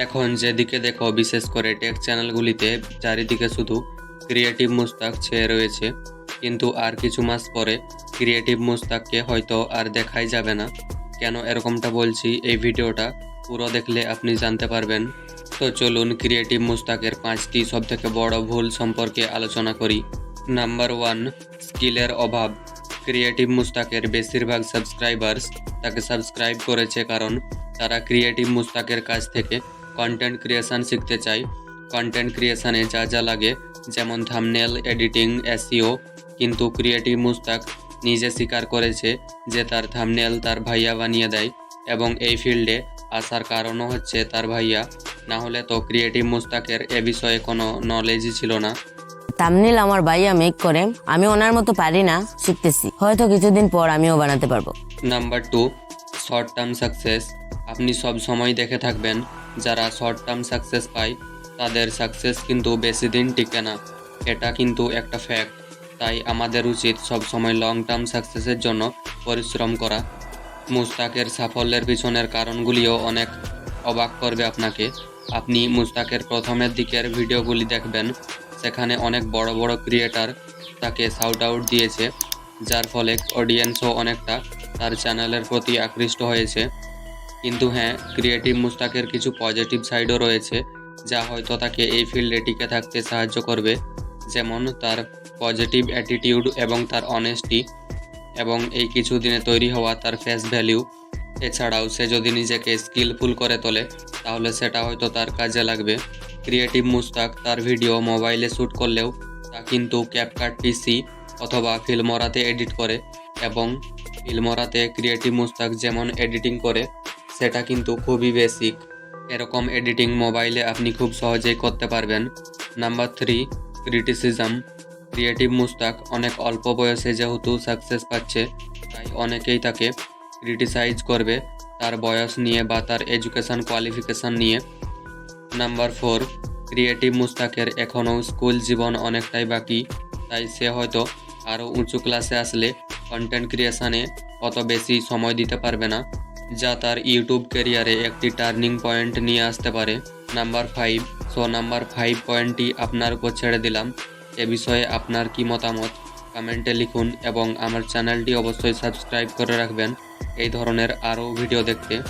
এখন যেদিকে দেখো, বিশেষ করে টেক চ্যানেলগুলিতে চারিদিকে শুধু ক্রিয়েটিভ মুস্তাক ছেয়ে রয়েছে। কিন্তু আর কিছু মাস পরে ক্রিয়েটিভ মুস্তাককে হয়তো আর দেখাই যাবে না। কেন এরকমটা বলছি, এই ভিডিওটা পুরো দেখলে আপনি জানতে পারবেন। তো চলুন ক্রিয়েটিভ মুস্তাকের পাঁচটি সবথেকে বড় ভুল সম্পর্কে আলোচনা করি। নাম্বার ওয়ান, স্কিলের অভাব। ক্রিয়েটিভ মুস্তাকের বেশিরভাগ সাবস্ক্রাইবার্স তাকে সাবস্ক্রাইব করেছে কারণ তারা ক্রিয়েটিভ মুস্তাকের কাছ থেকে কন্টেন্ট ক্রিয়েশন শিখতে চায় কন্টেন্ট ক্রিয়েশনে যা যা লাগে যেমন থামনেল এডিটিং এসইও কিন্তু ক্রিয়েটিভ মুস্তাক নিজে স্বীকার করেছে যে তার থামনেল তার ভাইয়া বানিয়ে দেয় এবং এই ফিল্ডে আসার কারণও হচ্ছে তার ভাইয়া। না হলে তো ক্রিয়েটিভ মুস্তাকের এ বিষয়ে কোনো নলেজই ছিল না। তামনিল আমার ভাইয়া মেক করে আমি ওনার মতো পারি না শিখতেছি। হয়তো কিছুদিন পর আমিও বানাতে পারব। Number two short term success আপনি সব সময় দেখে থাকবেন যারা শর্ট টার্ম সাকসেস পায়, তাদের সাকসেস কিন্তু বেশি দিন টিকে না। এটা কিন্তু একটা ফ্যাক্ট তাই আমাদের উচিত সব সময় লং টার্ম সাকসেসের জন্য পরিশ্রম করা। মুস্তাকের সাফল্যের পিছনের কারণগুলিও অনেক অবাক করবে আপনাকে। আপনি মুস্তাকের প্রথমের দিকের ভিডিওগুলি দেখবেন। সেখানে অনেক বড় বড় ক্রিয়েটার তাকে শাউট আউট দিয়েছে। যার ফলে অডিয়েন্সও অনেকটা তার চ্যানেলের প্রতি আকৃষ্ট হয়েছে। কিন্তু হ্যাঁ ক্রিয়েটিভ মুস্তাকের কিছু পজিটিভ সাইডও রয়েছে, যা হয়তো তাকে এই ফিল্ডে টিকে থাকতে সাহায্য করবে, যেমন তার পজিটিভ অ্যাটিটিউড এবং তার অনেস্টি এবং এই কিছুদিনে তৈরি হওয়া তার ফেস ভ্যালিউ এছাড়াও সে যদি নিজেকে স্কিলফুল করে তোলে, তাহলে সেটা হয়তো তার কাজে লাগবে। ক্রিয়েটিভ মুস্তাক তার ভিডিও মোবাইলে শ্যুট করলেও তা কিন্তু ক্যাপকাট পিসি অথবা ফিল্মরাতে এডিট করে, এবং ফিল্মরাতে ক্রিয়েটিভ মুস্তাক যেমন এডিটিং করে সেটা কিন্তু খুবই বেসিক এরকম এডিটিং মোবাইলে আপনি খুব সহজেই করতে পারবেন। Number three criticism creative Mushtaq অনেক অল্প বয়সে যেহেতু সাকসেস পাচ্ছে, তাই অনেকেই তাকে ক্রিটিসাইজ করবে তার বয়স নিয়ে বা তার এডুকেশন কোয়ালিফিকেশান নিয়ে। নাম্বার ফোর ক্রিয়েটিভ মুস্তাকের এখনও স্কুল জীবন অনেকটাই বাকি, তাই সে হয়তো আরও উঁচু ক্লাসে আসলে কন্টেন্ট ক্রিয়েশানে অত বেশি সময় দিতে পারবে না। যা তার ইউটিউব ক্যারিয়ারে একটি টার্নিং পয়েন্ট নিয়ে আসতে পারে। Number five. So, number five পয়েন্টটি আপনার উপর ছেড়ে দিলাম। এ বিষয়ে আপনার কি মতামত? কমেন্টে লিখুন এবং আমার চ্যানেলটি অবশ্যই সাবস্ক্রাইব করে রাখবেন। এই ধরনের আরও ভিডিও দেখতে।